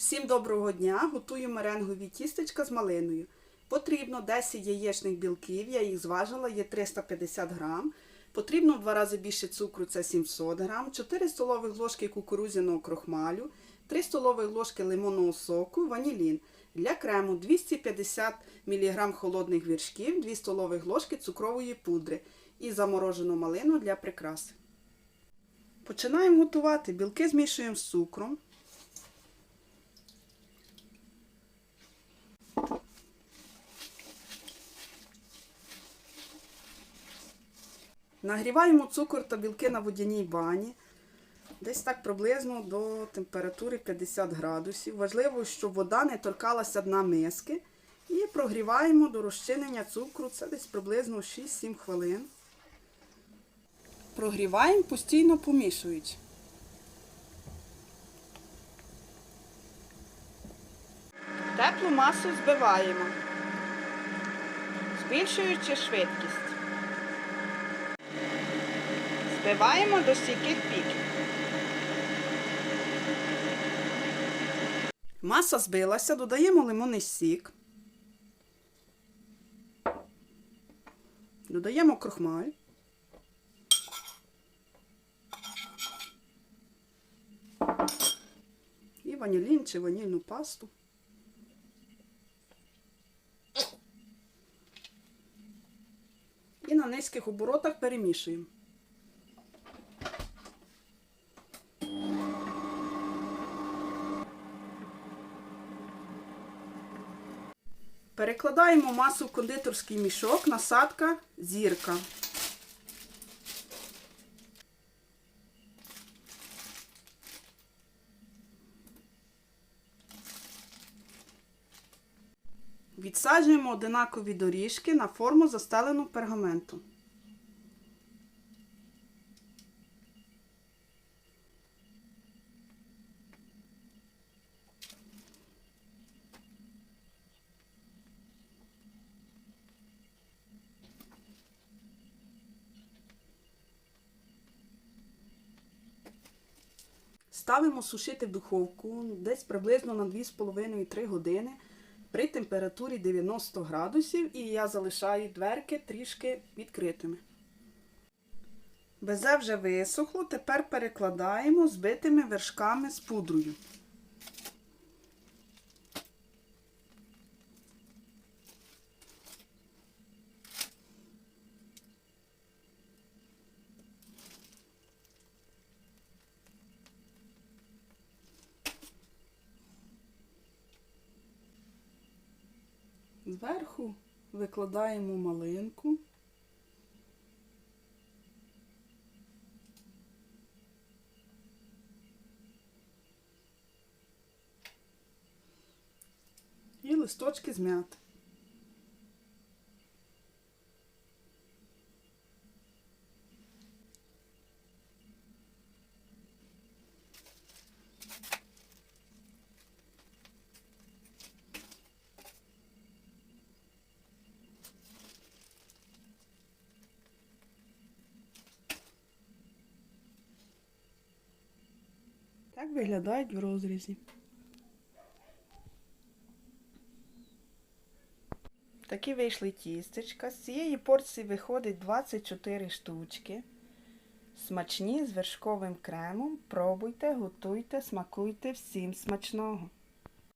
Всім доброго дня! Готую меренгові тістечка з малиною. Потрібно 10 яєчних білків, я їх зважила, є 350 грам. Потрібно в два рази більше цукру, це 700 грам, 4 столових ложки кукурудзяного крохмалю, 3 столових ложки лимонного соку, ванілін. Для крему 250 мг холодних віршків, 2 столових ложки цукрової пудри і заморожену малину для прикраси. Починаємо готувати. Білки змішуємо з цукром. Нагріваємо цукор та білки на водяній бані. Десь так приблизно до температури 50 градусів. Важливо, щоб вода не торкалася дна миски. І прогріваємо до розчинення цукру. Це десь приблизно 6-7 хвилин. Прогріваємо постійно помішуючи. Теплу масу збиваємо, збільшуючи швидкість. Збиваємо до стійких піків. Маса збилася, додаємо лимонний сік. Додаємо крохмаль. І ванілін чи ванільну пасту. І на низьких оборотах перемішуємо. Перекладаємо масу в кондитерський мішок, насадка, зірка. Відсаджуємо одинакові доріжки на форму застелену пергаментом. Ставимо сушити в духовку десь приблизно на 2,5-3 години при температурі 90 градусів і я залишаю дверки трішки відкритими. Безе вже висохло, тепер перекладаємо збитими вершками з пудрою. Зверху викладаємо малинку. І листочки з м'яти. Так виглядають в розрізі. Такі вийшли тістечка. З цієї порції виходить 24 штучки. Смачні з вершковим кремом. Пробуйте, готуйте, смакуйте всім смачного.